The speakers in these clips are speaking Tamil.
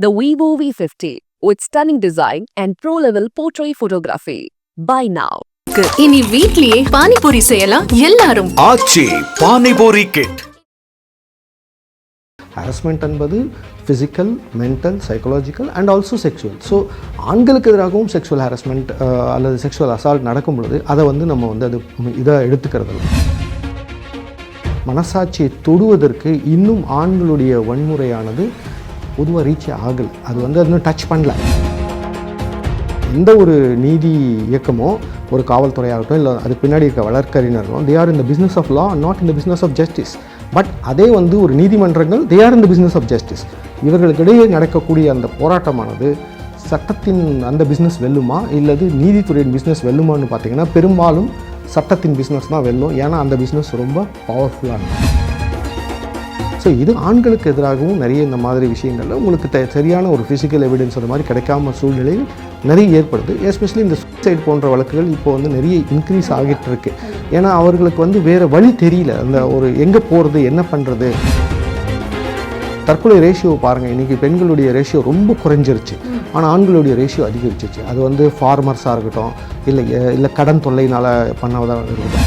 The Vivo V50 with stunning design and pro-level portrait photography. Buy now. இனி வீட்லயே பானிபூரி செய்யலாம் எல்லாரும் ஆச்சி பானிபூரி கிட் ஹராஸ்மெண்ட் என்பது physical mental psychological and also sexual so ஆண்களுக்கு எதிராகவும் செக்ஷுவல் ஹராஸ்மெண்ட் அல்லது செக்ஷுவல் அசால்ட் நடக்கும் பொழுது அதை வந்து நம்ம வந்து அது இதை எடுத்துக்கிறது இல்ல. மனசாட்சியை தொடுவதற்கு இன்னும் ஆண்களுடைய வன்முறையானது பொதுவாக ரீச் ஆகலை. அது வந்து அது இன்னும் டச் பண்ணல. எந்த ஒரு நீதி இயக்கமோ ஒரு காவல்துறையாகட்டும் இல்லை அதுக்கு பின்னாடி இருக்க வழக்கறிஞர்களும் தே ஆர் இந்த பிஸ்னஸ் ஆஃப் லா நாட் இந்த பிஸ்னஸ் ஆஃப் ஜஸ்டிஸ் பட் அதே வந்து ஒரு நீதிமன்றங்கள் தே ஆர் இந்த பிஸ்னஸ் ஆஃப் ஜஸ்டிஸ் இவர்களுக்கிடையே நடக்கக்கூடிய அந்த போராட்டமானது சட்டத்தின் அந்த பிஸ்னஸ் வெல்லுமா இல்லது நீதித்துறையின் பிஸ்னஸ் வெல்லுமான்னு பார்த்தீங்கன்னா பெரும்பாலும் சட்டத்தின் பிஸ்னஸ் தான் வெல்லும். ஏன்னா அந்த பிஸ்னஸ் ரொம்ப பவர்ஃபுல்லாக இருக்கும் ஸோ இது ஆண்களுக்கு எதிராகவும் நிறைய இந்த மாதிரி விஷயங்களில் உங்களுக்கு த சரியான ஒரு ஃபிசிக்கல் எவிடன்ஸ் அந்த மாதிரி கிடைக்காம சூழ்நிலையில் நிறைய ஏற்படுது. எஸ்பெஷலி இந்த சூசைட் போன்ற வழக்குகள் இப்போ வந்து நிறைய இன்க்ரீஸ் ஆகிட்டு இருக்கு. ஏன்னா அவர்களுக்கு வந்து வேறு வழி தெரியல. அந்த ஒரு எங்கே போகிறது என்ன பண்ணுறது தற்கொலை ரேஷியோ பாருங்கள் இன்றைக்கி பெண்களுடைய ரேஷியோ ரொம்ப குறைஞ்சிருச்சு. ஆனால் ஆண்களுடைய ரேஷியோ அதிகரிச்சிருச்சு. அது வந்து ஃபார்மர்ஸாக இருக்கட்டும் இல்லை இல்லை கடன் தொல்லையினால் பண்ணதாக இருக்கட்டும்.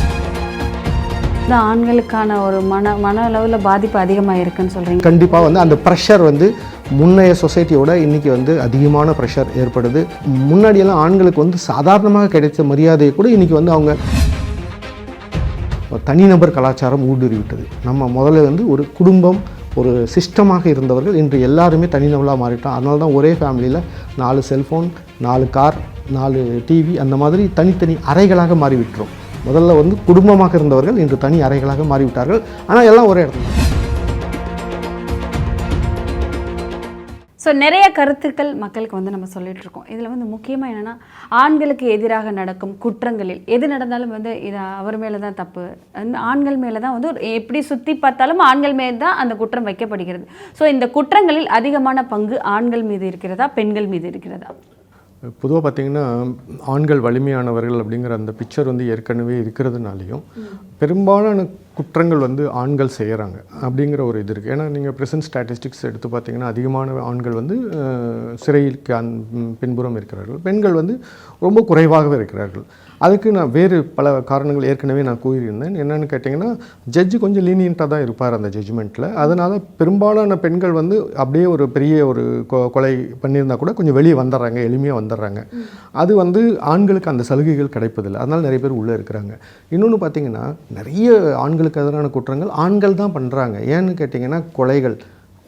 இந்த ஆண்களுக்கான ஒரு மன மன அளவில் பாதிப்பு அதிகமாக இருக்குன்னு சொல்கிறீங்க கண்டிப்பாக வந்து அந்த ப்ரெஷர் வந்து முன்னைய சொசைட்டியோட இன்றைக்கி வந்து அதிகமான ப்ரெஷர் ஏற்படுது. முன்னாடியெல்லாம் ஆண்களுக்கு வந்து சாதாரணமாக கிடைச்ச மரியாதையை கூட இன்றைக்கி வந்து அவங்க தனிநபர் கலாச்சாரம் ஊடுருவிட்டது. நம்ம முதல்ல வந்து ஒரு குடும்பம் ஒரு சிஸ்டமாக இருந்தவர்கள் இன்று எல்லாருமே தனிநபராக மாறிட்டோம். அதனால தான் ஒரே ஃபேமிலியில் நாலு செல்ஃபோன் நாலு கார் நாலு டிவி அந்த மாதிரி தனித்தனி அறைகளாக மாறிவிட்டோம் முதல்ல வந்து குடும்பமாக இருந்தவர்கள் இன்று தனி அறைகளாக மாறிவிட்டார்கள். ஆனால் எல்லாம் ஒரே இடத்துல. ஸோ நிறைய கருத்துக்கள் மக்களுக்கு வந்து நம்ம சொல்லிட்டு இருக்கோம். இதில் வந்து முக்கியமாக என்னென்னா ஆண்களுக்கு எதிராக நடக்கும் குற்றங்களில் எது நடந்தாலும் வந்து இது அவர் மேலே தான் தப்பு. அந்த ஆண்கள் மேலே தான் வந்து எப்படி சுற்றி பார்த்தாலும் ஆண்கள் மேலே தான் அந்த குற்றம் வைக்கப்படுகிறது. ஸோ இந்த குற்றங்களில் அதிகமான பங்கு ஆண்கள் மீது இருக்கிறதா பெண்கள் மீது இருக்கிறதா? பொதுவாக பார்த்தீங்கன்னா ஆண்கள் வலிமையானவர்கள் அப்படிங்கிற அந்த பிக்சர் வந்து ஏற்கனவே இருக்கிறதுனாலையும் பெரும்பாலான குற்றங்கள் வந்து ஆண்கள் செய்கிறாங்க அப்படிங்கிற ஒரு இது இருக்குது ஏன்னா நீங்கள் ப்ரெசன்ட் ஸ்டாட்டிஸ்டிக்ஸ் எடுத்து பார்த்தீங்கன்னா அதிகமான ஆண்கள் வந்து அஹ், சிறையிற்கு அந் பின்புறம் இருக்கிறார்கள். பெண்கள் வந்து ரொம்ப குறைவாகவே இருக்கிறார்கள். அதுக்கு நான் வேறு பல காரணங்கள் ஏற்கனவே நான் கூறியிருந்தேன். என்னென்னு கேட்டிங்கன்னா ஜட்ஜு கொஞ்சம் லீனியண்ட்டாக தான் இருப்பார் அந்த ஜட்ஜ்மெண்ட்டில் அதனால் பெரும்பாலான பெண்கள் வந்து அப்படியே ஒரு பெரிய ஒரு கொ- கொலை பண்ணியிருந்தா கூட கொஞ்சம் வெளியே வந்துடுறாங்க எளிமையாக வந்துடுறாங்க அது வந்து ஆண்களுக்கு அந்த சலுகைகள் கிடைப்பதில்லை. அதனால் நிறைய பேர் உள்ளே இருக்கிறாங்க. இன்னொன்று பார்த்தீங்கன்னா நிறைய ஆண்கள் பெண்களுக்கு எதிரான குற்றங்கள் ஆண்கள் தான் பண்ணுறாங்க ஏன்னு கேட்டிங்கன்னா கொலைகள்.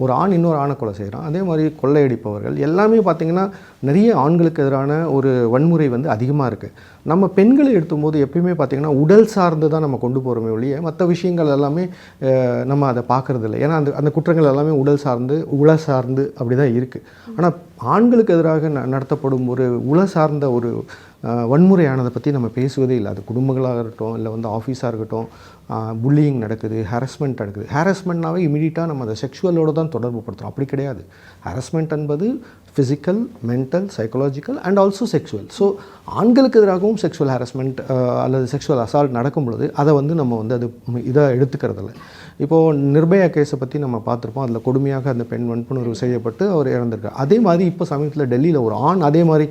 ஒரு ஆண் இன்னொரு ஆணை கொலை செய்கிறான் அதே மாதிரி கொள்ளையடிப்பவர்கள். எல்லாமே பார்த்திங்கன்னா நிறைய ஆண்களுக்கு எதிரான ஒரு வன்முறை வந்து அதிகமாக இருக்குது நம்ம பெண்களை எடுத்தும்போது எப்பயுமே பார்த்திங்கன்னா உடல் சார்ந்து தான் நம்ம கொண்டு போகிறோமே ஒழிய மற்ற விஷயங்கள் எல்லாமே நம்ம அதை பார்க்குறது இல்லை ஏன்னா அந்த அந்த குற்றங்கள் எல்லாமே உடல் சார்ந்து உள சார்ந்து அப்படி தான் இருக்குது ஆனால் ஆண்களுக்கு எதிராக ந நடத்தப்படும் ஒரு உள சார்ந்த ஒரு வன்முறையானதை பற்றி நம்ம பேசுவதே இல்லை. அது குடும்பங்களாக இருக்கட்டும் இல்லை வந்து ஆஃபீஸாக இருக்கட்டும் புல்லிங் நடக்குது ஹாரஸ்மெண்ட் நடக்குது. ஹாரஸ்மெண்ட்னாவே இமீடியட்டாக நம்ம அதை செக்ஷுவலோட தான் தொடர்பு படுத்துகிறோம் அப்படி கிடையாது. ஹாரஸ்மெண்ட் என்பது physical mental psychological and also sexual so ஆண்களுக்கு எதிராகவும் செக்ஷுவல் ஹாரஸ்மெண்ட் uh, அல்லது செக்ஷுவல் அசால்ட் நடக்கும் பொழுது அதை வந்து நம்ம வந்து அது இதாக எடுத்துக்கிறதில்ல. இப்போது நிர்பயா கேஸை பற்றி நம்ம பார்த்துருப்போம். அதில் கொடுமையாக அந்த பெண் வன்புணர்வு செய்யப்பட்டு அவர் இறந்திருக்கார். அதே மாதிரி இப்போ சமீபத்தில் டெல்லியில் ஒரு ஆண் அதே மாதிரி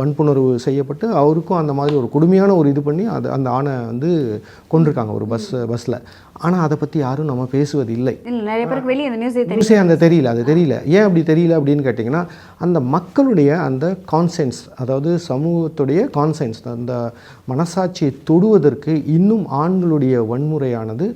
வன்புணர்வு செய்யப்பட்டு அவருக்கும் அந்த மாதிரி ஒரு கொடுமையான ஒரு இது பண்ணி அது அந்த ஆணை வந்து கொண்டிருக்காங்க ஒரு பஸ் பஸ்ஸில் ஆனால் அதை பற்றி யாரும் நம்ம பேசுவது இல்லை நிறைய பேருக்கு வெளியே இந்த நியூஸே அந்த தெரியல அது தெரியல. ஏன் அப்படி தெரியல அப்படின்னு கேட்டிங்கன்னா அந்த மக்களுடைய அந்த கான்சென்ஸ் அதாவது சமூகத்துடைய கான்சென்ஸ் அந்த மனசாட்சியை தொடுவதற்கு இன்னும் ஆண்களுடைய வன்முறையானது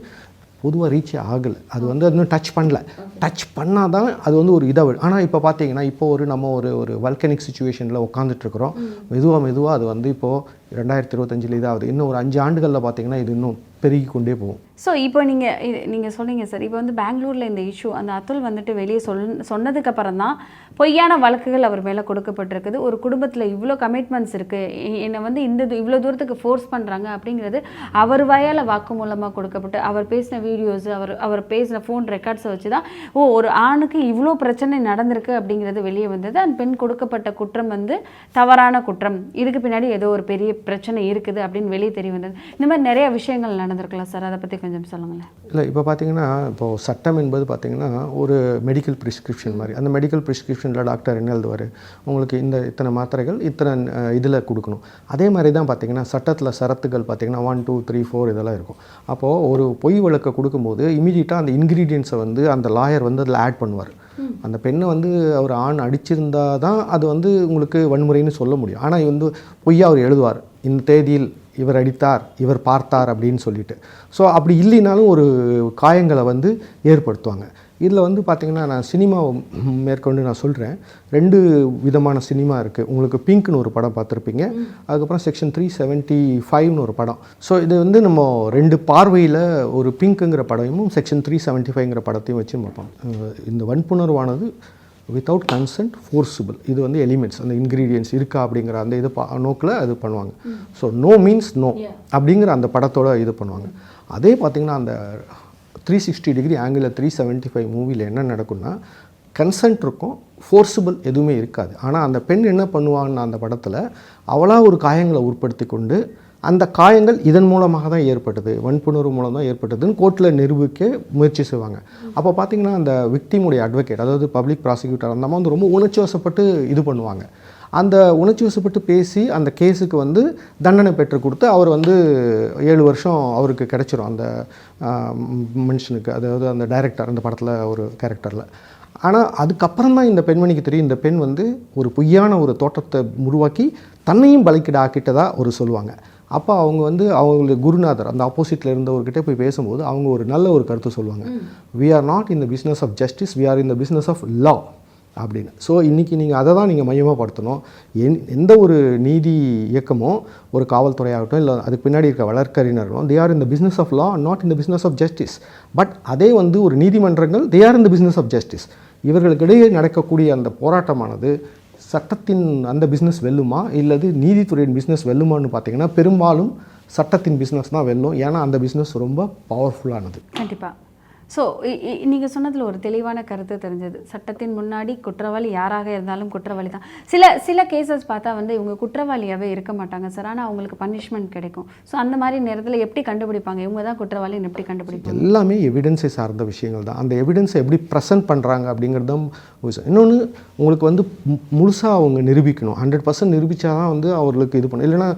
பொதுவாக ரீச் ஆகலை. அது வந்து அது இன்னும் டச் பண்ணல. டச் பண்ணால் தான் அது வந்து ஒரு இதாக ஆனால் இப்போ பார்த்தீங்கன்னா இப்போ ஒரு நம்ம ஒரு ஒரு வல்கனிக் சுச்சுவேஷனில் உட்காந்துட்ருக்குறோம் மெதுவாக மெதுவாக அது வந்து இப்போது ரெண்டாயிரத்தி இருபத்தஞ்சில் இதாகுது இன்னும் ஒரு அஞ்சு ஆண்டுகளில் பார்த்தீங்கன்னா இது இன்னும் பெருகி கொண்டே போகும். ஸோ இப்போ நீங்கள் நீங்கள் சொன்னீங்க சார் இப்போ வந்து பெங்களூரில் இந்த இஷ்யூ அந்த அத்துல் வந்துட்டு வெளியே சொல் சொன்னதுக்கப்புறம் தான் பொய்யான வழக்குகள் அவர் மேலே கொடுக்கப்பட்டிருக்குது. ஒரு குடும்பத்தில் இவ்வளோ கமிட்மெண்ட்ஸ் இருக்குது என்னை வந்து இந்த இவ்வளோ தூரத்துக்கு ஃபோர்ஸ் பண்ணுறாங்க அப்படிங்கிறது அவர் வாயால் வாக்கு மூலமாக கொடுக்கப்பட்டு அவர் பேசின வீடியோஸ் அவர் அவர் பேசின ஃபோன் ரெக்கார்ட்ஸை வச்சு தான் ஓ ஒரு ஆணுக்கு இவ்வளோ பிரச்சனை நடந்திருக்கு அப்படிங்கிறது வெளியே வந்தது. அந்த பெண் கொடுக்கப்பட்ட குற்றம் வந்து தவறான குற்றம். இதுக்கு பின்னாடி ஏதோ ஒரு பெரிய பிரச்சனை இருக்குது அப்படின்னு வெளியே தெரிய வந்தது. இந்த மாதிரி நிறைய விஷயங்கள் நடந்திருக்கலாம் சார். அதை பற்றி கொஞ்சம் சொல்லுங்களேன். இல்லை இப்போ பார்த்தீங்கன்னா இப்போது சட்டம் என்பது பார்த்தீங்கன்னா ஒரு மெடிக்கல் ப்ரிஸ்கிரிப்ஷன் மாதிரி. அந்த மெடிக்கல் ப்ரிஸ்கிரிப்ஷனில் டாக்டர் என்ன எழுதுவார்? உங்களுக்கு இந்த இத்தனை மாத்திரைகள் இத்தனை இதில் கொடுக்கணும். அதே மாதிரி தான் பார்த்தீங்கன்னா சட்டத்தில் சரத்துகள் பார்த்தீங்கன்னா ஒன் டூ த்ரீ ஃபோர் இதெல்லாம் இருக்கும். அப்போது ஒரு பொய் வழக்கை கொடுக்கும்போது இமீடியட்டாக அந்த இன்க்ரீடியன்ஸை வந்து அந்த லாயர் வந்து அதில் ஆட் பண்ணுவார். அந்த பெண்ணை வந்து அவர் ஆண் அடிச்சிருந்தா தான் அது வந்து உங்களுக்கு வன்முறைன்னு சொல்ல முடியும். ஆனால் வந்து பொய்யா அவர் எழுதுவார். இந்த தேதியில் இவர் அடித்தார் இவர் பார்த்தார் அப்படின்னு சொல்லிட்டு. ஸோ அப்படி இல்லைனாலும் ஒரு காயங்களை வந்து ஏற்படுத்துவாங்க. இதில் வந்து பார்த்திங்கன்னா நான் சினிமாவை மேற்கொண்டு நான் சொல்கிறேன் ரெண்டு விதமான சினிமா இருக்குது உங்களுக்கு பிங்க்னு ஒரு படம் பார்த்துருப்பீங்க. அதுக்கப்புறம் செக்ஷன் த்ரீ செவன்ட்டி ஃபைவ்னு ஒரு படம். ஸோ இது வந்து நம்ம ரெண்டு பார்வையில் ஒரு பிங்க்குங்கிற படமும் செக்ஷன் த்ரீ செவன்ட்டி ஃபைவ்ங்கிற படத்தையும் வச்சு பார்ப்போம். இந்த வன்புணர்வானது வித்தவுட் கன்சென்ட் ஃபோர்ஸிபிள் இது வந்து எலிமெண்ட்ஸ் அந்த இன்க்ரீடியன்ஸ் இருக்கா அப்படிங்கிற அந்த இது பா நோக்கில் அது பண்ணுவாங்க. ஸோ நோ மீன்ஸ் நோ அப்படிங்கிற அந்த படத்தோட இது பண்ணுவாங்க. அதே பார்த்திங்கன்னா அந்த த்ரீ சிக்ஸ்டி டிகிரி ஆங்கிளில் த்ரீ செவன்ட்டி ஃபைவ் மூவியில் என்ன நடக்கும்னா கன்சன்ட் இருக்கும் ஃபோர்ஸிபிள் எதுவுமே இருக்காது. ஆனால் அந்த பெண் என்ன பண்ணுவாங்கன்னா அந்த படத்தில் அவளாக ஒரு காயங்களை உற்படுத்தி கொண்டு அந்த காயங்கள் இதன் மூலமாக தான் ஏற்பட்டது வன்புணர்வு மூலம் தான் ஏற்பட்டதுன்னு கோர்ட்டில் நிரூபிக்க முயற்சி செய்வாங்க. அப்போ பார்த்தீங்கன்னா அந்த விக்டிமுடைய அட்வொகேட் அதாவது பப்ளிக் ப்ராசிக்யூட்டர் அந்த அம்மா வந்து ரொம்ப உணர்ச்சி வசப்பட்டு இது பண்ணுவாங்க. அந்த உணர்ச்சி வசப்பட்டு பேசி அந்த கேஸுக்கு வந்து தண்டனை பெற்று கொடுத்து அவர் வந்து ஏழு வருஷம் அவருக்கு கிடைச்சிரும் அந்த மனுஷனுக்கு. அதாவது அந்த டைரக்டர் அந்த படத்தில் ஒரு கேரக்டரில் ஆனால் அதுக்கப்புறம் தான் இந்த பெண்மணிக்கு தெரியும் இந்த பெண் வந்து ஒரு பொய்யான ஒரு தோட்டத்தை உருவாக்கி தன்னையும் பலிக்கிட ஆக்கிட்டதா ஒரு சொல்லுவாங்க. அப்போ அவங்க வந்து அவங்களுக்கு குருநாதர் அந்த ஆப்போசிட்டில் இருந்தவர்கிட்ட போய் பேசும்போது அவங்க ஒரு நல்ல ஒரு கருத்து சொல்லுவாங்க. We are not in the business of justice we are in the business of law அப்படின்னு. ஸோ இன்றைக்கி நீங்கள் அதை தான் நீங்கள் மையமாக படுத்தணும் என் எந்த ஒரு நீதி இயக்கமோ ஒரு காவல்துறையாகட்டும் இல்லை அதுக்கு பின்னாடி இருக்க வழக்கறிஞர்களும் they are in the business of law not in the business of justice but அதே வந்து ஒரு நீதிமன்றங்கள் they are in the business of justice இவர்களுக்கிடையே நடக்கக்கூடிய அந்த போராட்டமானது சட்டத்தின் அந்த பிஸ்னஸ் வெல்லுமா இல்லது நீதித்துறையின் பிஸ்னஸ் வெல்லுமான்னு பார்த்தீங்கன்னா பெரும்பாலும் சட்டத்தின் பிஸ்னஸ் தான் வெல்லும். ஏன்னா அந்த பிஸ்னஸ் ரொம்ப பவர்ஃபுல்லானது கண்டிப்பாக ஸோ நீங்கள் சொன்னதில் ஒரு தெளிவான கருத்து தெரிஞ்சது. சட்டத்தின் முன்னாடி குற்றவாளி யாராக இருந்தாலும் குற்றவாளி தான். சில சில கேசஸ் பார்த்தா வந்து இவங்க குற்றவாளியாகவே இருக்க மாட்டாங்க சார். ஆனால் அவங்களுக்கு பனிஷ்மெண்ட் கிடைக்கும். ஸோ அந்த மாதிரி நேரத்தில் எப்படி கண்டுபிடிப்பாங்க? இவங்க தான் குற்றவாளின்னு எப்படி கண்டுபிடிப்பாங்க? எல்லாமே எவிடன்ஸை சார்ந்த விஷயங்கள் தான். அந்த எவிடன்ஸை எப்படி ப்ரெசென்ட் பண்ணுறாங்க அப்படிங்கிறது தான் இன்னொன்று உங்களுக்கு வந்து முழுசாக அவங்க நிரூபிக்கணும். ஹண்ட்ரட் பர்சன்ட் நிரூபித்தா தான் வந்து அவர்களுக்கு இது பண்ணும் இல்லைன்னா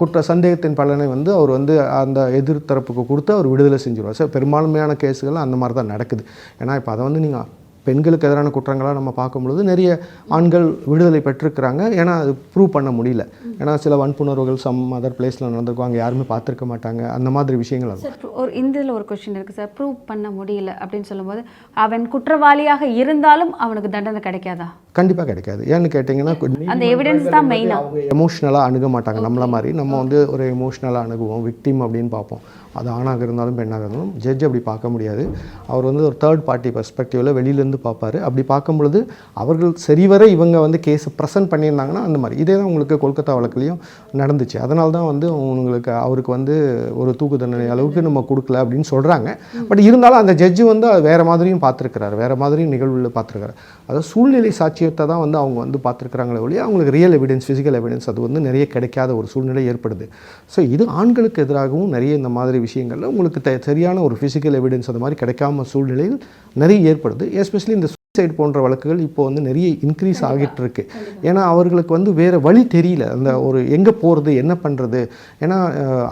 குற்ற சந்தேகத்தின் பலனை வந்து அவர் வந்து அந்த எதிர்த்தரப்புக்கு கொடுத்து அவர் விடுதலை செஞ்சுருவார். சார் பெரும்பான்மையான கேஸுகள் அந்த மாதிரி தான் நடக்குது. ஏன்னா இப்போ அதை வந்து நீங்கள் பெண்களுக்கு எதிரான குற்றங்களாக நம்ம பார்க்கும் பொழுது நிறைய ஆண்கள் விடுதலை பெற்றிருக்கிறாங்க. ஏன்னா அது ப்ரூவ் பண்ண முடியல. ஏன்னா சில வன்புணர்வுகள் சம் அதர் பிளேஸில் நடந்திருக்கும். அங்கே யாருமே பார்த்துருக்க மாட்டாங்க. அந்த மாதிரி விஷயங்கள் அது. சார் ஒரு இதில் ஒரு கொஸ்டின் இருக்குது சார் ப்ரூவ் பண்ண முடியல அப்படின்னு சொல்லும்போது அவன் குற்றவாளியாக இருந்தாலும் அவனுக்கு தண்டனை கிடைக்காதா? கண்டிப்பாக கிடைக்காது. ஏன்னு கேட்டிங்கன்னா அந்த எவிடன்ஸ் தான் மெயினாக அவங்க எமோஷ்னலாக அணுக மாட்டாங்க. நம்மள மாதிரி நம்ம வந்து ஒரு எமோஷ்னலாக அணுகுவோம். விக்டிம் அப்படின்னு பார்ப்போம். அது ஆணாக இருந்தாலும் பெண்ணாக இருந்தாலும் ஜட்ஜ் அப்படி பார்க்க முடியாது. அவர் வந்து ஒரு தேர்ட் பார்ட்டி பெர்ஸ்பெக்டிவில் வெளியிலேருந்து பார்ப்பாரு. அப்படி பார்க்கும் பொழுது அவர்கள் சரிவர இவங்க வந்து கேஸை ப்ரெசென்ட் பண்ணியிருந்தாங்கன்னா அந்த மாதிரி. இதே தான் உங்களுக்கு கொல்கத்தா வழக்குலேயும் நடந்துச்சு. அதனால தான் வந்து உங்களுக்கு அவருக்கு வந்து ஒரு தூக்கு தண்டனை அளவுக்கு நம்ம கொடுக்கல அப்படின்னு சொல்கிறாங்க பட் இருந்தாலும் அந்த ஜட்ஜு வந்து வேறு மாதிரியும் பார்த்துருக்கிறாரு. வேறு மாதிரியும் நிகழ்வுகளில் பார்த்துருக்காரு அதாவது சூழ்நிலை சாட்சியத்தை தான் வந்து அவங்க வந்து பார்த்துருக்குறாங்களே ஒழிய அவங்களுக்கு ரியல் எவிடன்ஸ் ஃபிசிக்கல் எவிடன்ஸ் அது வந்து நிறைய கிடைக்காத ஒரு சூழ்நிலை ஏற்படுது. ஸோ இது ஆண்களுக்கு எதிராகவும் நிறைய இந்த மாதிரி விஷயங்களில் உங்களுக்கு தெ சரியான ஒரு ஃபிசிக்கல் எவிடன்ஸ் அந்த மாதிரி கிடைக்காம சூழ்நிலையில் நிறைய ஏற்படுது. எஸ்பெஷலி இந்த சூசைட் போன்ற வழக்குகள் இப்போ வந்து நிறைய இன்க்ரீஸ் ஆகிட்டு இருக்கு ஏன்னா அவர்களுக்கு வந்து வேறு வழி தெரியல. அந்த ஒரு எங்கே போகிறது என்ன பண்ணுறது ஏன்னா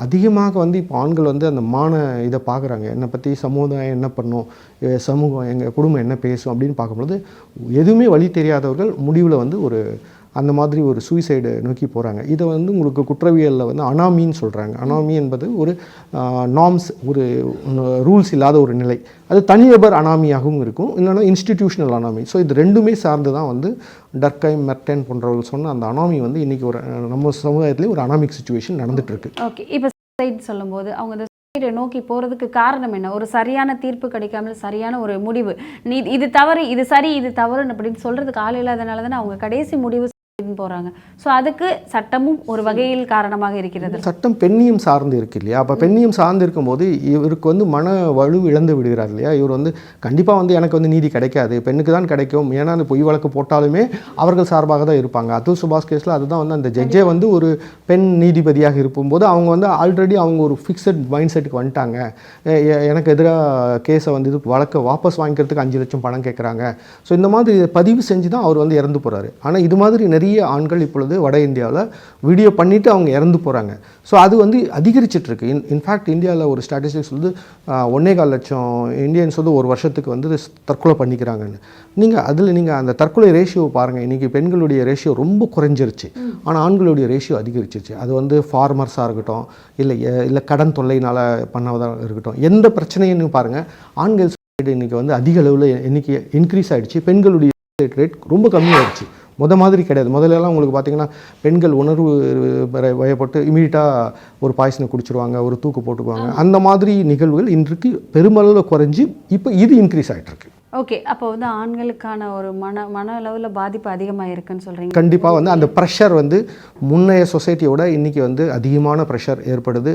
அதிகமாக வந்து இப்போ ஆண்கள் வந்து அந்த மான இதை பார்க்குறாங்க என்னை பற்றி சமுதாயம் என்ன பண்ணும்? சமூகம் எங்கள் குடும்பம் என்ன பேசும்? அப்படின்னு பார்க்கும்பொழுது எதுவுமே வழி தெரியாதவர்கள் முடிவில் வந்து ஒரு அந்த மாதிரி ஒரு சூசைடு நோக்கி போகிறாங்க இதை வந்து உங்களுக்கு குற்றவியலில் வந்து அனாமின்னு சொல்கிறாங்க அனாமி என்பது ஒரு நார்ம்ஸ் ஒரு ரூல்ஸ் இல்லாத ஒரு நிலை. அது தனிநபர் அனாமியாகவும் இருக்கும். இல்லைன்னா இன்ஸ்டிடியூஷனல் அனாமி. ஸோ இது ரெண்டுமே சார்ந்து தான் வந்து டர்கைம் மெர்டன் போன்றவர்கள் சொன்ன அந்த அனாமி வந்து இன்றைக்கி ஒரு நம்ம சமுதாயத்திலே ஒரு அனாமிக் சுச்சுவேஷன் நடந்துகிட்ருக்கு ஓகே இப்போ சைட் சொல்லும்போது அவங்க நோக்கி போகிறதுக்கு காரணம் என்ன? ஒரு சரியான தீர்ப்பு கிடைக்காமல் சரியான ஒரு முடிவு. நீ இது தவறு இது சரி இது தவறுன்னு அப்படின்னு சொல்கிறதுக்கு ஆள் இல்லாதனால தானே அவங்க கடைசி முடிவு போகிறாங்க ஸோ அதுக்கு சட்டமும் ஒரு வகையில் காரணமாக இருக்கிறது. சட்டம் பெண்ணியம் சார்ந்து இருக்கு இல்லையா? அப்போ பெண்ணியம் சார்ந்து இருக்கும்போது இவருக்கு வந்து மன வலு இழந்து விடுகிறார் இல்லையா? இவர் வந்து கண்டிப்பாக வந்து எனக்கு வந்து நீதி கிடைக்காது. பெண்ணுக்கு தான் கிடைக்கும். ஏன்னா அந்த பொய் வழக்கு போட்டாலுமே அவர்கள் சார்பாக தான் இருப்பாங்க. அதுல் சுபாஷ் கேஸில் அதுதான் வந்து அந்த ஜட்ஜே வந்து ஒரு பெண் நீதிபதியாக இருக்கும்போது அவங்க வந்து ஆல்ரெடி அவங்க ஒரு ஃபிக்ஸட் மைண்ட் செட்டுக்கு வந்துட்டாங்க எனக்கு எதிராக கேஸை வந்து இது வழக்கை வாபஸ் வாங்கிக்கிறதுக்கு அஞ்சு லட்சம் பணம் கேட்குறாங்க ஸோ இந்த மாதிரி பதிவு செஞ்சு தான் அவர் வந்து இறந்து போகிறாரு ஆனால் இது மாதிரி நிறைய ஆண்கள் இப்பொழுது வட இந்தியாவில் வீடியோ பண்ணிவிட்டு அவங்க இறந்து போகிறாங்க ஸோ அது வந்து அதிகரிச்சிட்ருக்கு. இன் இன்ஃபேக்ட் இந்தியாவில் ஒரு ஸ்டாட்டிஸ்டிக்ஸ் வந்து ஒன்றே ஒன்னே கால் லட்சம் இந்தியன்ஸ் வந்து ஒரு வருஷத்துக்கு வந்து தற்கொலை பண்ணிக்கிறாங்கன்னு. நீங்கள் அதில் நீங்கள் அந்த தற்கொலை ரேஷியோ பாருங்கள் இன்றைக்கி பெண்களுடைய ரேஷியோ ரொம்ப குறைஞ்சிருச்சு. ஆனால் ஆண்களுடைய ரேஷியோ அதிகரிச்சிருச்சு. அது வந்து ஃபார்மர்ஸாக இருக்கட்டும் இல்லை இல்லை கடன் தொல்லைனால் பண்ணதாக இருக்கட்டும் எந்த பிரச்சனைன்னு பாருங்கள் ஆண்கள் இன்றைக்கி இன்னைக்கு வந்து அதிக அளவில் எண்ணிக்கை இன்க்ரீஸ் ஆகிடுச்சு பெண்களுடைய ரேட் ரொம்ப கம்மியாகிடுச்சு முத மாதிரி கிடையாது. முதல்ல எல்லாம் உங்களுக்கு பார்த்தீங்கன்னா பெண்கள் உணர்வு வயப்பட்டு இமீடியட்டாக ஒரு பாய்சனை குடிச்சிருவாங்க ஒரு தூக்கு போட்டுக்குவாங்க. அந்த மாதிரி நிகழ்வுகள் இன்றைக்கு பெருமளவில் குறைஞ்சி இப்போ இது இன்க்ரீஸ் ஆயிட்டு இருக்கு ஓகே அப்போ வந்து ஆண்களுக்கான ஒரு மன மன அளவில் பாதிப்பு அதிகமாக இருக்குன்னு சொல்கிறீங்க கண்டிப்பாக வந்து அந்த ப்ரெஷர் வந்து முன்னைய சொசைட்டியோட இன்றைக்கி வந்து அதிகமான ப்ரெஷர் ஏற்படுது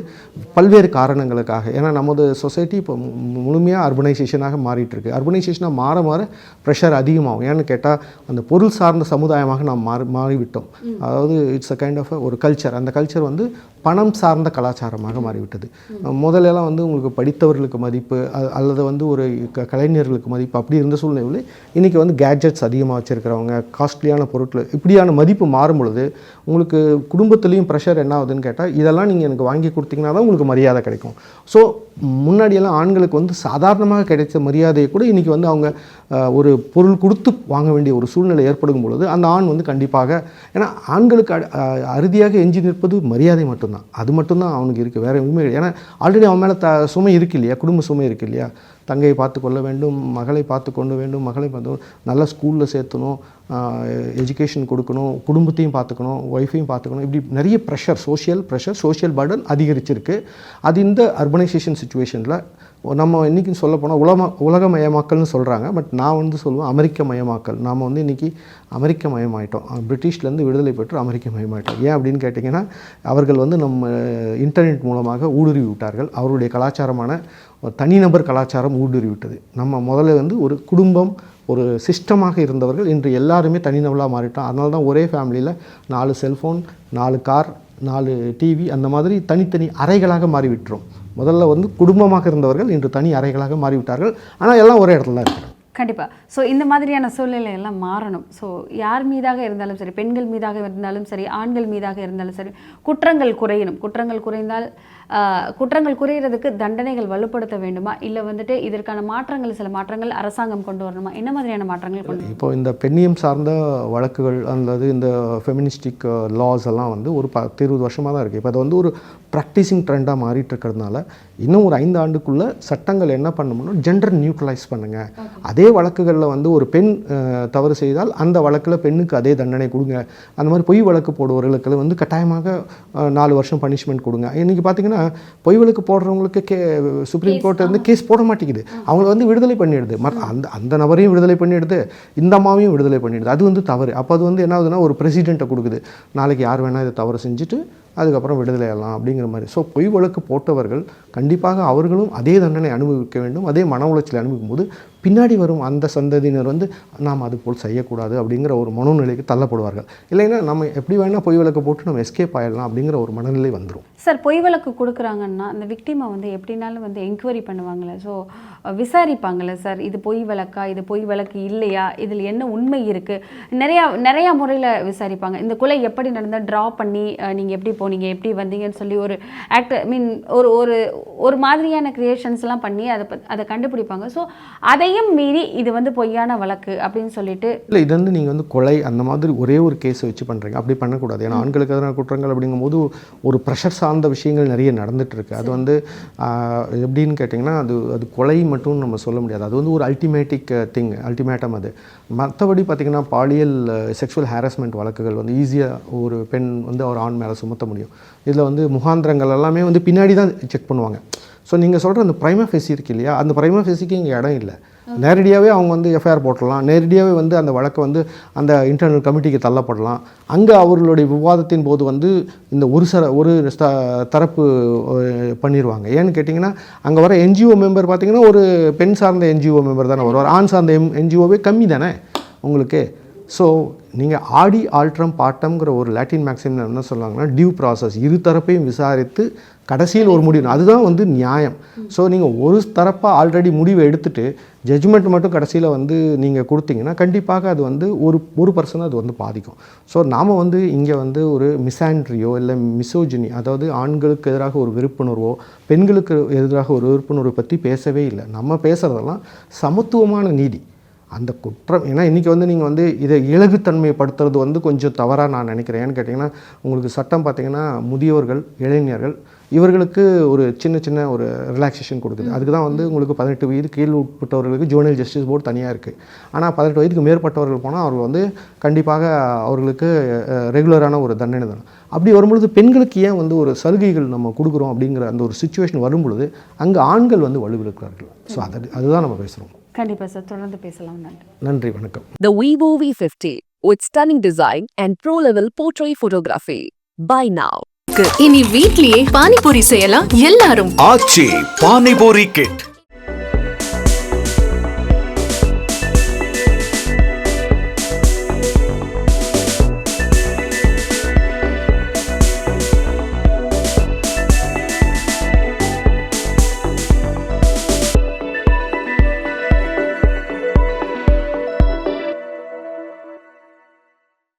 பல்வேறு காரணங்களுக்காக. ஏன்னா நமது சொசைட்டி இப்போ முழுமையாக அர்பனைசேஷனாக மாறிட்டு இருக்கு அர்பனைசேஷனாக மாற மாற ப்ரெஷர் அதிகமாகும். ஏன்னு கேட்டால் அந்த பொருள் சார்ந்த சமுதாயமாக நாம் மாறி மாறிவிட்டோம். அதாவது இட்ஸ் அ கைண்ட் ஆஃப் ஒரு கல்ச்சர் அந்த கல்ச்சர் வந்து பணம் சார்ந்த கலாச்சாரமாக மாறிவிட்டது. முதல்ல எல்லாம் வந்து உங்களுக்கு படித்தவர்களுக்கு மதிப்பு அல்லது வந்து ஒரு க- கலைஞர்களுக்கு மதிப்பு அப்படி இருந்த சூழ்நிலையில் இன்றைக்கி வந்து கேட்ஜெட்ஸ் அதிகமாக வச்சுருக்கிறவங்க காஸ்ட்லியான பொருட்கள் இப்படியான மதிப்பு மாறும் பொழுது உங்களுக்கு குடும்பத்துலேயும் ப்ரெஷர் என்ன ஆகுதுன்னு கேட்டால் இதெல்லாம் நீங்கள் எனக்கு வாங்கி கொடுத்தீங்கன்னா தான் உங்களுக்கு மரியாதை கிடைக்கும். ஸோ முன்னாடியெல்லாம் ஆண்களுக்கு வந்து சாதாரணமாக கிடைச்ச மரியாதையை கூட இன்றைக்கி வந்து அவங்க ஒரு பொருள் கொடுத்து வாங்க வேண்டிய ஒரு சூழ்நிலை ஏற்படும் பொழுது அந்த ஆண் வந்து கண்டிப்பாக ஏன்னா ஆண்களுக்கு அறுதியாக எஞ்சி நிற்பது மரியாதை மட்டும்தான். அது மட்டும்தான் அவனுக்கு இருக்குது வேறு எதுவுமே கிடையாது. ஏன்னா ஆல்ரெடி அவன் மேலே த சுமை இருக்கு இல்லையா? குடும்ப சுமை இருக்கு இல்லையா? தங்கையை பார்த்து கொள்ள வேண்டும் மகளை பார்த்து கொள்ள வேண்டும் மகளை பார்த்து நல்ல ஸ்கூலில் சேர்த்தணும் எஜுகேஷன் கொடுக்கணும் குடும்பத்தையும் பார்த்துக்கணும் ஒய்ஃபையும் பார்த்துக்கணும். இப்படி நிறைய pressure social pressure social burden அதிகரிச்சிருக்கு. அது இந்த அர்பனைசேஷன் சுச்சுவேஷனில் நம்ம இன்றைக்கி சொல்ல போனால் உலக உலகமயமாக்கல்னு சொல்கிறாங்க பட் நான் வந்து சொல்லுவேன் அமெரிக்க மயமாக்கல் நாம் வந்து இன்றைக்கி அமெரிக்க மயமாயிட்டோம் பிரிட்டிஷ்லேருந்து விடுதலை பெற்று அமெரிக்க மயமாயிட்டோம் ஏன் அப்படின்னு கேட்டிங்கன்னா அவர்கள் வந்து நம்ம இன்டர்நெட் மூலமாக ஊடுருவி விட்டார்கள் அவருடைய கலாச்சாரமான தனிநபர் கலாச்சாரம் ஊடுருவிட்டது. நம்ம முதல்ல வந்து ஒரு குடும்பம் ஒரு சிஸ்டமாக இருந்தவர்கள் இன்று எல்லாருமே தனிநபராக மாறிட்டோம். அதனால தான் ஒரே ஃபேமிலியில் நாலு செல்ஃபோன் நாலு கார் நாலு டிவி அந்த மாதிரி தனித்தனி அறைகளாக மாறிவிட்டுரும் முதல்ல வந்து குடும்பமாக இருந்தவர்கள் இன்று தனி அறைகளாக மாறிவிட்டார்கள். ஆனால் எல்லாம் ஒரே இடத்துல தான் இருக்கிறோம். கண்டிப்பாக ஸோ இந்த மாதிரியான சூழ்நிலை எல்லாம் மாறணும். ஸோ யார் மீதாக இருந்தாலும் சரி பெண்கள் மீதாக இருந்தாலும் சரி ஆண்கள் மீதாக இருந்தாலும் சரி குற்றங்கள் குறையணும். குற்றங்கள் குறைந்தால் குற்றங்கள் குறையிறதுக்கு தண்டனைகள் வலுப்படுத்த வேண்டுமா? இல்லை வந்துட்டு இதற்கான மாற்றங்கள் சில மாற்றங்கள் அரசாங்கம் கொண்டு வரணுமா? என்ன மாதிரியான மாற்றங்கள் கொண்டு இப்போ இந்த பெண்ணியம் சார்ந்த வழக்குகள் அல்லது இந்த ஃபெமினிஸ்டிக் லாஸ் எல்லாம் வந்து ஒரு பத்து இருபது வருஷமாக தான் இருக்குது இப்போ அது வந்து ஒரு ப்ராக்டிசிங் ட்ரெண்டாக மாறிட்டு இருக்கிறதுனால இன்னும் ஒரு ஐந்து ஆண்டுக்குள்ளே சட்டங்கள் என்ன பண்ணணும்னா ஜெண்டர் நியூட்ரலைஸ் பண்ணுங்க. அதே வழக்குகளில் வந்து ஒரு பெண் தவறு செய்தால் அந்த வழக்கில் பெண்ணுக்கு அதே தண்டனை கொடுங்க. அந்த மாதிரி பொய் வழக்கு போடுவர்களுக்கு வந்து கட்டாயமாக நாலு வருஷம் பனிஷ்மெண்ட் கொடுங்க. இன்றைக்கி பார்த்தீங்கன்னா பொய் வழக்கு போடுறவங்களுக்கு கே சுப்ரீம் கோர்ட் வந்து கேஸ் போட மாட்டேங்குது. அவங்கள வந்து விடுதலை பண்ணிடுது. மற்ற அந்த அந்த நபரையும் விடுதலை பண்ணிடுது இந்த அம்மாவையும் விடுதலை பண்ணிடுது. அது வந்து தவறு. அப்போ அது வந்து என்ன ஆகுதுன்னா ஒரு பிரசிடெண்ட்டை கொடுக்குது. நாளைக்கு யார் வேணால் இதை தவறு செஞ்சுட்டு அதுக்கப்புறம் விடுதலை ஆகலாம் அப்படிங்கிற மாதிரி. ஸோ பொய் வழக்கு போட்டவர்கள் கண்டிப்பாக அவர்களும் அதே தண்டனை அனுபவிக்க வேண்டும். அதே மன உளைச்சலை அனுபவிக்கும் போது பின்னாடி வரும் அந்த சந்ததியினர் வந்து நாம் அது போல் செய்யக்கூடாது அப்படிங்கிற ஒரு மனோநிலைக்கு தள்ளப்படுவார்கள். இல்லைன்னா நம்ம எப்படி வேணால் பொய் விளக்கு போட்டு நம்ம எஸ்கேப் ஆயிடலாம் அப்படிங்கிற ஒரு மனநிலை வந்துடும் சார் பொய் விளக்கு கொடுக்குறாங்கன்னா அந்த விக்டிமை வந்து எப்படினாலும் வந்து என்கொயரி பண்ணுவாங்கள்ல ஸோ விசாரிப்பாங்கள்ல சார் இது பொய் விளக்கா? இது பொய் விளக்கு இல்லையா? இதில் என்ன உண்மை இருக்குது நிறையா நிறையா முறையில் விசாரிப்பாங்க. இந்த கொலை எப்படி நடந்தால் ட்ரா பண்ணி நீங்கள் எப்படி போனீங்க? எப்படி வந்தீங்கன்னு சொல்லி ஒரு ஆக்டர் மீன் ஒரு ஒரு ஒரு மாதிரியான க்ரியேஷன்ஸ்லாம் பண்ணி அதை அதை கண்டுபிடிப்பாங்க. ஸோ அதை அதையும் மீறி இது வந்து பொய்யான வழக்கு அப்படின்னு சொல்லிட்டு இல்லை இது வந்து நீங்கள் வந்து கொலை அந்த மாதிரி ஒரே ஒரு கேஸை வச்சு பண்ணுறீங்க அப்படி பண்ணக்கூடாது. ஏன்னா ஆண்களுக்கு எதிரான குற்றங்கள் அப்படிங்கும்போது ஒரு ப்ரெஷர் சார்ந்த விஷயங்கள் நிறைய நடந்துட்டு இருக்கு அது வந்து எப்படின்னு கேட்டிங்கன்னா அது அது கொலை மட்டும் நம்ம சொல்ல முடியாது. அது வந்து ஒரு அல்டிமேட்டிக் திங் அல்டிமேட்டம் அது. மற்றபடி பார்த்திங்கன்னா பாலியல் செக்ஷுவல் ஹாரஸ்மெண்ட் வழக்குகள் வந்து ஈஸியாக ஒரு பெண் வந்து ஒரு ஆண் மேலே சுமத்த முடியும். இதில் வந்து முகாந்திரங்கள் எல்லாமே வந்து பின்னாடி தான் செக் பண்ணுவாங்க. ஸோ நீங்கள் சொல்கிற அந்த ப்ரைமா ஃபெசி இருக்கு இல்லையா? அந்த ப்ரைமா ஃபெசிக்கு இங்கே இடம் இல்லை. நேரடியாகவே அவங்க வந்து எஃப்ஐஆர் போட்டுடலாம். நேரடியாகவே வந்து அந்த வழக்கை வந்து அந்த இன்டர்னல் கமிட்டிக்கு தள்ளப்படலாம். அங்கே அவர்களுடைய விவாதத்தின் போது வந்து இந்த ஒரு சர ஒரு தரப்பு பண்ணிடுவாங்க ஏன்னு கேட்டிங்கன்னா அங்கே வர என்ஜிஓ மெம்பர் பார்த்திங்கன்னா ஒரு பெண் சார்ந்த என்ஜிஓ மெம்பர் தானே வருவார். ஆண் சார்ந்த எம் என்ஜிஓவே கம்மி தானே உங்களுக்கு? ஸோ நீங்கள் ஆடி ஆல்ட்ரம் பாட்டம்ங்கிற ஒரு லாட்டின் மேக்ஸிம் என்ன சொல்லுவாங்கன்னா டியூ ப்ராசஸ் இரு தரப்பையும் விசாரித்து கடைசியில் ஒரு முடிவு. அதுதான் வந்து நியாயம். ஸோ நீங்கள் ஒரு தரப்பாக ஆல்ரெடி முடிவை எடுத்துட்டு ஜட்ஜ்மெண்ட் மட்டும் கடைசியில் வந்து நீங்கள் கொடுத்தீங்கன்னா கண்டிப்பாக அது வந்து ஒரு ஒரு பர்சனை அது வந்து பாதிக்கும். ஸோ நாம் வந்து இங்கே வந்து ஒரு மிசாண்ட்ரியோ இல்லை மிசோஜினி அதாவது ஆண்களுக்கு எதிராக ஒரு விருப்புணர்வோ பெண்களுக்கு எதிராக ஒரு விருப்புணர்வு பற்றி பேசவே இல்லை. நம்ம பேசுகிறதெல்லாம் சமத்துவமான நீதி. அந்த குற்றம் ஏன்னா இன்றைக்கி வந்து நீங்கள் வந்து இதை இலகுத்தன்மைப்படுத்துறது வந்து கொஞ்சம் தவறாக நான் நினைக்கிறேன். ஏன்னு கேட்டிங்கன்னா உங்களுக்கு சட்டம் பார்த்தீங்கன்னா முதியோர்கள் இளைஞர்கள் இவர்களுக்கு ஒரு சின்ன சின்ன ஒரு ரிலாக்ஸேஷன் கொடுக்குது. அதுக்கு தான் வந்து உங்களுக்கு பதினெட்டு வயது கீழ் உட்பட்டவர்களுக்கு ஜூனியர் ஜஸ்டிஸ் போர்டு தனியாக இருக்குது ஆனால் பதினெட்டு வயதுக்கு மேற்பட்டவர்கள் போனால் அவர்கள் வந்து கண்டிப்பாக அவர்களுக்கு ரெகுலரான ஒரு தண்டனை தான். அப்படி வரும்பொழுது பெண்களுக்கு ஏன் வந்து ஒரு சலுகைகள் நம்ம கொடுக்குறோம் அப்படிங்கிற அந்த ஒரு சுச்சுவேஷன் வரும்பொழுது அங்கே ஆண்கள் வந்து வலுவிழுக்கிறார்கள் ஸோ அது அதுதான் நம்ம பேசுகிறோம் கண்டிப்பாக சார் தொடர்ந்து பேசலாம் நன்றி நன்றி வணக்கம் The Vivo V50 with stunning design and pro-level portrait photography. Buy now. இனி வீட்லயே பானிபூரி செய்யலாம் எல்லாரும் ஆச்சி பானிபூரி கிட்